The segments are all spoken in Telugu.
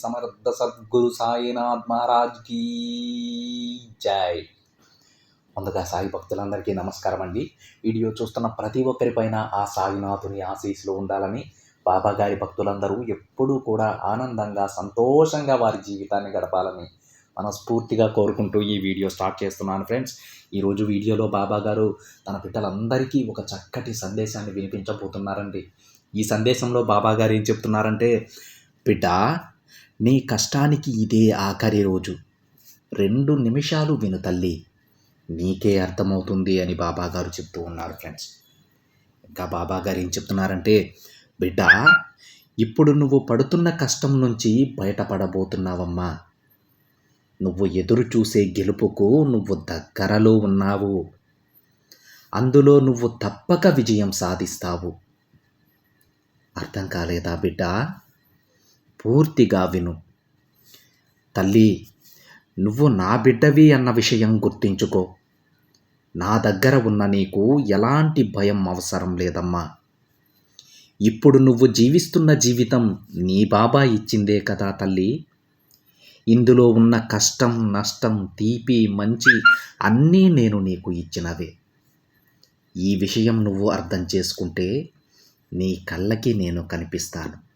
సమర్థ సద్గురు సాయినాథ్ మహారాజ్ కీ జై. ముందుగా సాయి భక్తులందరికీ నమస్కారం అండి. వీడియో చూస్తున్న ప్రతి ఒక్కరిపైన ఆ సాయినాథుని ఆశీస్సులు ఉండాలని బాబా గారి భక్తులందరూ ఎప్పుడూ కూడా ఆనందంగా సంతోషంగా వారి జీవితాన్ని గడపాలని మనస్ఫూర్తిగా కోరుకుంటూ ఈ వీడియో స్టార్ట్ చేస్తున్నాను ఫ్రెండ్స్. ఈరోజు వీడియోలో బాబా గారు తన బిడ్డలందరికీ ఒక చక్కటి సందేశాన్ని వినిపించబోతున్నారండి. ఈ సందేశంలో బాబా గారు ఏం చెప్తున్నారంటే బిడ్డ నీ కష్టానికి ఇదే ఆఖరి రోజు. రెండు నిమిషాలు విను తల్లి. నీకే అర్థమవుతుంది అని బాబా గారు చెప్తూ ఉన్నారు ఫ్రెండ్స్. ఇంకా బాబాగారు ఏం చెప్తున్నారంటే బిడ్డ ఇప్పుడు నువ్వు పడుతున్న కష్టం నుంచి బయటపడబోతున్నావమ్మా. నువ్వు ఎదురు చూసే గెలుపుకు నువ్వు దగ్గరలో ఉన్నావు. అందులో నువ్వు తప్పక విజయం సాధిస్తావు. అర్థం కాలేదా బిడ్డ? పూర్తిగా విను. తల్లి నువ్వు నా బిడ్డవి అన్న విషయం గుర్తించుకో. నా దగ్గర ఉన్న నీకు ఎలాంటి భయం అవసరం లేదమ్మా. ఇప్పుడు నువ్వు జీవిస్తున్న జీవితం నీ బాబా ఇచ్చిందే కదా తల్లి. ఇందులో ఉన్న కష్టం నష్టం తీపి మంచి అన్నీ నేను నీకు ఇచ్చినవే. ఈ విషయం నువ్వు అర్థం చేసుకుంటే నీ కళ్ళకి నేను కనిపిస్తాను.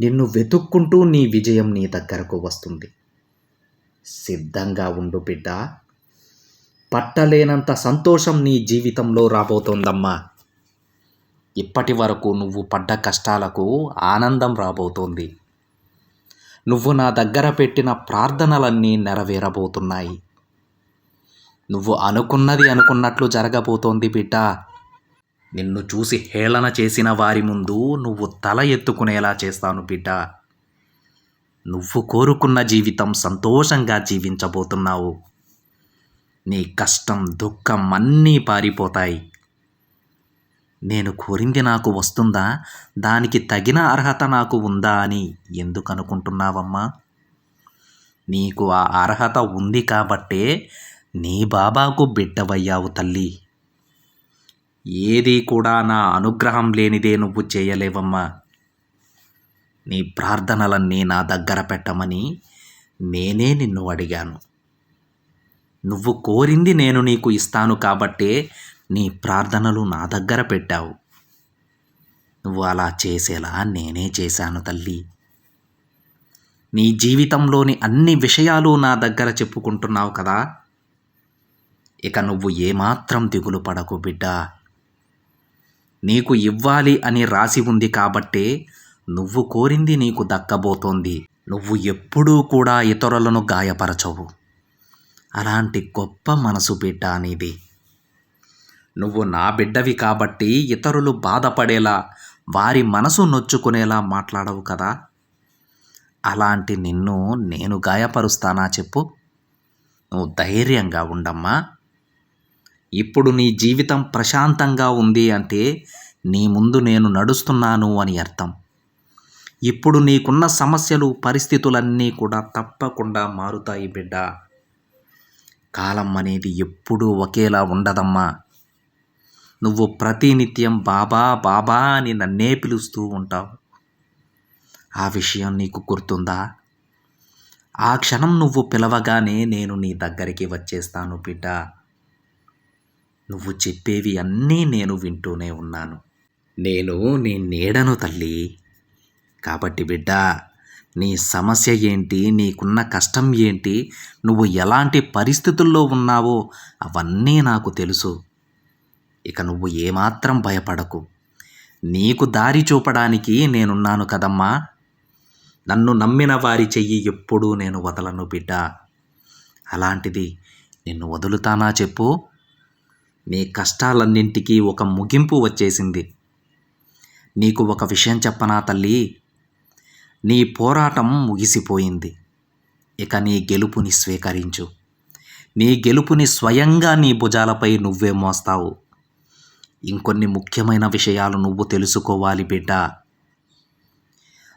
నిన్ను వెతుక్కుంటూ నీ విజయం నీ దగ్గరకు వస్తుంది. సిద్ధంగా ఉండు బిడ్డ. పట్టలేనంత సంతోషం నీ జీవితంలో రాబోతోందమ్మా. ఇప్పటి వరకు నువ్వు పడ్డ కష్టాలకు ఆనందం రాబోతోంది. నువ్వు నా దగ్గర పెట్టిన ప్రార్థనలన్నీ నెరవేరబోతున్నాయి. నువ్వు అనుకున్నది అనుకున్నట్లు జరగబోతోంది బిడ్డ. నిన్ను చూసి హేళన చేసిన వారి ముందు నువ్వు తల ఎత్తుకునేలా చేస్తాను బిడ్డ. నువ్వు కోరుకున్న జీవితం సంతోషంగా జీవించబోతున్నావు. నీ కష్టం దుఃఖం అన్నీ పారిపోతాయి. నేను కోరింది నాకు వస్తుందా? దానికి తగిన అర్హత నాకు ఉందా అని ఎందుకు అనుకుంటున్నావమ్మా నీకు ఆ అర్హత ఉంది కాబట్టే నీ బాబాకు బిడ్డవయ్యావు తల్లి. ఏది కూడా నా అనుగ్రహం లేనిదే నువ్వు చేయలేవమ్మా. నీ ప్రార్థనలన్నీ నా దగ్గర పెట్టమని నేనే నిన్ను అడిగాను. నువ్వు కోరింది నేను నీకు ఇస్తాను కాబట్టే నీ ప్రార్థనలు నా దగ్గర పెట్టావు. నువ్వు అలా చేసేలా నేనే చేశాను తల్లి. నీ జీవితంలోని అన్ని విషయాలు నా దగ్గర చెప్పుకుంటున్నావు కదా. ఇక నువ్వు ఏమాత్రం దిగులు పడకు బిడ్డా. నీకు ఇవ్వాలి అని రాసి ఉంది కాబట్టే నువ్వు కోరింది నీకు దక్కబోతోంది. నువ్వు ఎప్పుడూ కూడా ఇతరులను గాయపరచవు. అలాంటి గొప్ప మనసు బిడ్డ అనేది నువ్వు నా బిడ్డవి కాబట్టి ఇతరులు బాధపడేలా వారి మనసు నొచ్చుకునేలా మాట్లాడవు కదా. అలాంటి నిన్ను నేను గాయపరుస్తానా చెప్పు? నువ్వు ధైర్యంగా ఉండమ్మా. ఇప్పుడు నీ జీవితం ప్రశాంతంగా ఉంది అంటే నీ ముందు నేను నడుస్తున్నాను అని అర్థం. ఇప్పుడు నీకున్న సమస్యలు పరిస్థితులన్నీ కూడా తప్పకుండా మారుతాయి బిడ్డ. కాలం అనేది ఎప్పుడూ ఒకేలా ఉండదమ్మా. నువ్వు ప్రతినిత్యం బాబా బాబా అని నన్నే పిలుస్తూ ఉంటావు. ఆ విషయం నీకు గుర్తుందా? ఆ క్షణం నువ్వు పిలవగానే నేను నీ దగ్గరికి వచ్చేస్తాను బిడ్డ. నువ్వు చెప్పేవి అన్నీ నేను వింటూనే ఉన్నాను. నేను నీ నీడను తల్లి. కాబట్టి బిడ్డ నీ సమస్య ఏంటి నీకున్న కష్టం ఏంటి నువ్వు ఎలాంటి పరిస్థితుల్లో ఉన్నావో అవన్నీ నాకు తెలుసు. ఇక నువ్వు ఏమాత్రం భయపడకు. నీకు దారి చూపడానికి నేనున్నాను కదమ్మా. నన్ను నమ్మిన వారి చెయ్యి ఎప్పుడూ నేను వదలను బిడ్డ. అలాంటిది నిన్ను వదులుతానా చెప్పు? నీ కష్టాలన్నింటికీ ఒక ముగింపు వచ్చేసింది. నీకు ఒక విషయం చెప్పనా తల్లి? నీ పోరాటం ముగిసిపోయింది. ఇక నీ గెలుపుని స్వీకరించు. నీ గెలుపుని స్వయంగా నీ భుజాలపై నువ్వే మోస్తావు. ఇంకొన్ని ముఖ్యమైన విషయాలు నువ్వు తెలుసుకోవాలి బిడ్డ.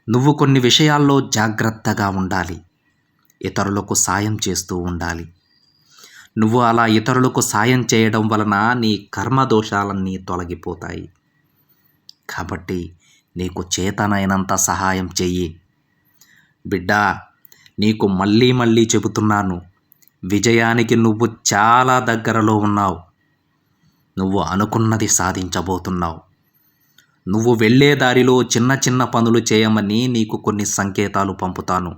నువ్వు కొన్ని విషయాల్లో జాగ్రత్తగా ఉండాలి. ఇతరులకు సాయం చేస్తూ ఉండాలి. నువ్వు అలా ఇతరులకు సాయం చేయడం వలన నీ కర్మ దోషాలన్నీ తొలగిపోతాయి. కాబట్టి నీకు చేతనైనంత సహాయం చెయ్యి. బిడ్డా నీకు మళ్ళీ మళ్ళీ చెబుతున్నాను. విజయానికి నువ్వు చాలా దగ్గరలో ఉన్నావు. నువ్వు అనుకున్నది సాధించబోతున్నావు. నువ్వు వెళ్ళే దారిలో చిన్న చిన్న పనులు చేయమని నీకు కొన్ని సంకేతాలు పంపుతాను.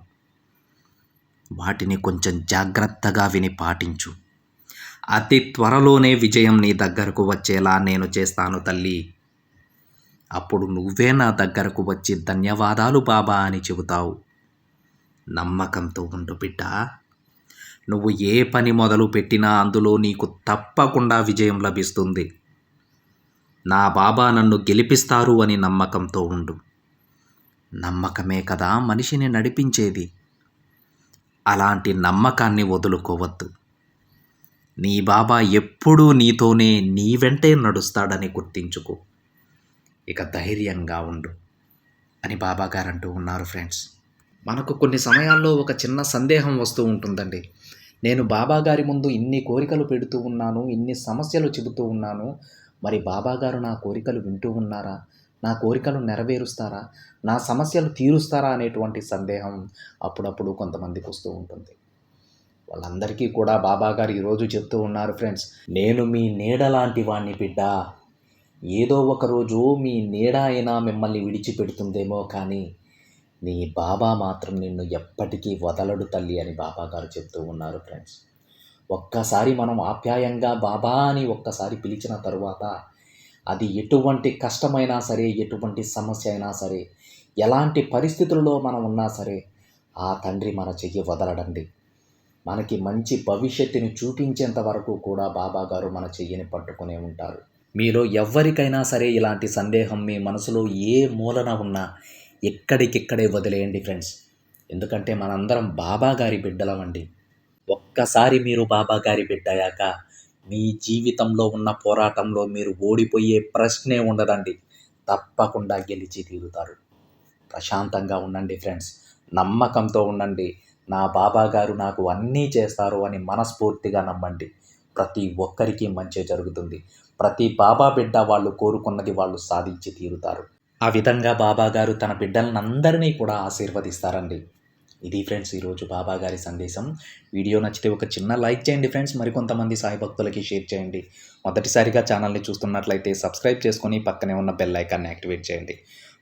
వాటిని కొంచెం జాగ్రత్తగా విని పాటించు. అతి త్వరలోనే విజయం నీ దగ్గరకు వచ్చేలా నేను చేస్తాను తల్లి. అప్పుడు నువ్వే నా దగ్గరకు వచ్చి ధన్యవాదాలు బాబా అని చెబుతావు. నమ్మకంతో ఉండు బిడ్డ. నువ్వు ఏ పని మొదలు పెట్టినా అందులో నీకు తప్పకుండా విజయం లభిస్తుంది. నా బాబా నన్ను గెలిపిస్తారు అని నమ్మకంతో ఉండు. నమ్మకమే కదా మనిషిని నడిపించేది. అలాంటి నమ్మకాన్ని వదులుకోవద్దు. నీ బాబా ఎప్పుడూ నీతోనే నీ వెంటే నడుస్తాడని గుర్తించుకో. ఇక ధైర్యంగా ఉండు అని బాబాగారు అంటూ ఉన్నారు ఫ్రెండ్స్. మనకు కొన్ని సమయాల్లో ఒక చిన్న సందేహం వస్తూ ఉంటుందండి. నేను బాబా గారి ముందు ఇన్ని కోరికలు పెడుతూ ఉన్నాను ఇన్ని సమస్యలు చెబుతూ ఉన్నాను. మరి బాబా గారు నా కోరికలు వింటూ ఉన్నారా? నా కోరికలు నెరవేరుస్తారా? నా సమస్యలు తీరుస్తారా? అనేటువంటి సందేహం అప్పుడప్పుడు కొంతమందికి వస్తూ ఉంటుంది. వాళ్ళందరికీ కూడా బాబా గారు ఈరోజు చెప్తూ ఉన్నారు ఫ్రెండ్స్ నేను మీ నీడ లాంటి వాణ్ణి బిడ్డ. ఏదో ఒక రోజు మీ నీడ అయినా మిమ్మల్ని విడిచిపెడుతుందేమో కానీ నీ బాబా మాత్రం నిన్ను ఎప్పటికీ వదలడు తల్లి అని బాబా గారు చెప్తూ ఉన్నారు ఫ్రెండ్స్ ఒక్కసారి మనం ఆప్యాయంగా బాబా అని ఒక్కసారి పిలిచిన తరువాత అది ఎటువంటి కష్టమైనా సరే ఎటువంటి సమస్య అయినా సరే ఎలాంటి పరిస్థితుల్లో మనం ఉన్నా సరే ఆ తండ్రి మన చెయ్యి వదలడండి. మనకి మంచి భవిష్యత్తుని చూపించేంత వరకు కూడా బాబాగారు మన చెయ్యిని పట్టుకునే ఉంటారు. మీలో ఎవ్వరికైనా సరే ఇలాంటి సందేహం మీ మనసులో ఏ మూలన ఉన్నా ఎక్కడికిక్కడే వదిలేయండి ఫ్రెండ్స్. ఎందుకంటే మనందరం బాబా గారి బిడ్డలమండి ఒక్కసారి మీరు బాబాగారి బిడ్డయ్యాక మీ జీవితంలో ఉన్న పోరాటంలో మీరు ఓడిపోయే ప్రశ్నే ఉండదండి. తప్పకుండా గెలిచి తీరుతారు. ప్రశాంతంగా ఉండండి ఫ్రెండ్స్. నమ్మకంతో ఉండండి. నా బాబా గారు నాకు అన్నీ చేస్తారు అని మనస్ఫూర్తిగా నమ్మండి. ప్రతి ఒక్కరికి మంచి జరుగుతుంది. ప్రతి బాబా బిడ్డ వాళ్ళు కోరుకున్నది వాళ్ళు సాధించి తీరుతారు. ఆ విధంగా బాబా గారు తన బిడ్డలందరినీ కూడా ఆశీర్వదిస్తారండి. ఇది ఫ్రెండ్స్ ఈరోజు బాబా గారి సందేశం. వీడియో నచ్చితే ఒక చిన్న లైక్ చేయండి ఫ్రెండ్స్. మరికొంతమంది సాయి భక్తులకి షేర్ చేయండి. మొదటిసారిగా ఛానల్ని చూస్తున్నట్లయితే సబ్స్క్రైబ్ చేసుకొని పక్కనే ఉన్న బెల్ ఐకాన్ని యాక్టివేట్ చేయండి.